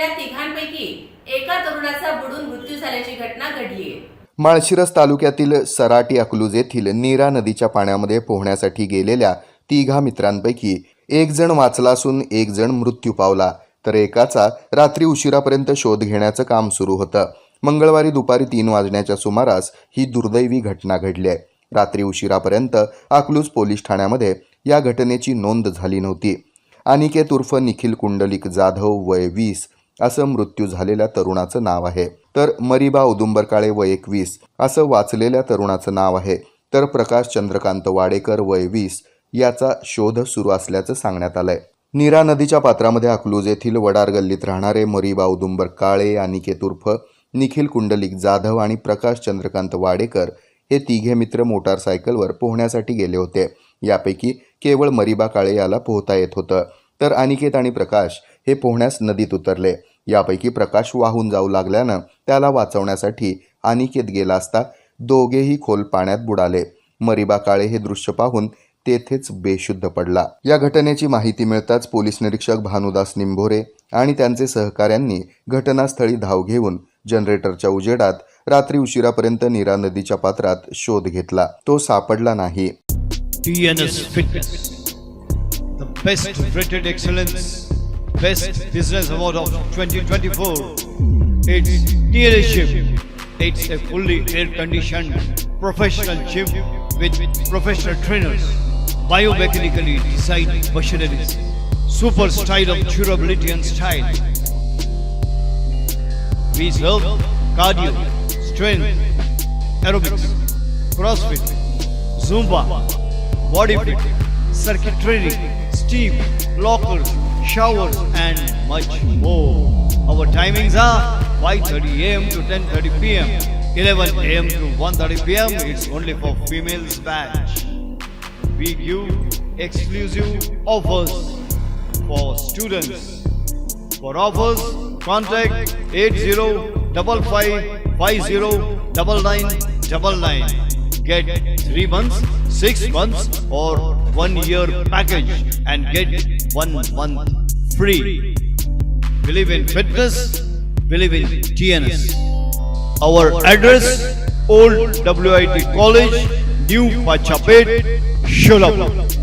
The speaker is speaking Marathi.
गेलेल्या तिघांपैकी एका तरुणाचा बुडून मृत्यू झाल्याची घटना घडली माळशिरस तालुक्यातील सराटी अकलूज येथील नीरा नदीच्या पाण्यामध्ये पोहण्यासाठी गेलेल्या तिघा मित्रांपैकी एक जण वाचला असून एक जण मृत्यू पावला तर एकाचा रात्री उशिरापर्यंत शोध घेण्याचं काम सुरू होतं. मंगळवारी दुपारी तीन वाजण्याच्या सुमारास ही दुर्दैवी घटना घडली आहे. रात्री उशिरापर्यंत अकलूज पोलीस ठाण्यामध्ये या घटनेची नोंद झाली नव्हती. अनिकेत उर्फ निखिल कुंडलिक जाधव वय वीस असं मृत्यू झालेल्या तरुणाचं नाव आहे. तर मरिबा उदुंबर काळे वय एकवीस असं वाचलेल्या तरुणाचं नाव आहे. तर प्रकाश चंद्रकांत वाडेकर वय वीस याचा शोध सुरू असल्याचं सांगण्यात आलंय. नीरा नदीच्या पात्रामध्ये अकलूज येथील वडार गल्लीत राहणारे मरिबा उदुंबर काळे अनिकेत उर्फ निखिल कुंडलिक जाधव आणि प्रकाश चंद्रकांत वाडेकर हे तिघे मित्र मोटारसायकलवर पोहण्यासाठी गेले होते. यापैकी केवळ मरिबा काळे याला पोहता येत होतं. तर अनिकेत आणि प्रकाश हे पोहण्यास नदीत उतरले. यापैकी प्रकाश वाहून जाऊ लागल्यानं त्याला वाचवण्यासाठी अनिकेत गेला असता दोघेही खोल पाण्यात बुडाले. मरिबा काळे हे दृश्य पाहून तेथेच बेशुद्ध पडला. या घटनेची माहिती मिळताच पोलीस निरीक्षक भानुदास निंभोरे आणि त्यांचे सहकाऱ्यांनी घटनास्थळी धाव घेऊन जनरेटरच्या उजेडात रात्री उशिरापर्यंत नीरा नदीच्या पात्रात शोध घेतला. तो सापडला नाही. TNS Fitness, the best business award of 2024. It's Gym. It's a fully air-conditioned professional gym with professional trainers, biomechanically designed machineries, super style of durability and style. We serve cardio, strength, aerobics, CrossFit, Zumba, body fit, circuit training, steam, lockers, showers, and much more. Our timings are 5:30 a.m. to 10:30 p.m. 11 a.m. to 1:30 p.m. It's only for females batch. We give exclusive offers for students. For offers, contact 8055509999. Get 3 months, 6 months or 1 year package and get 1 month free. Believe in fitness, believe in TNS. Our address Old WIT College, New Pachapet, Sholapur.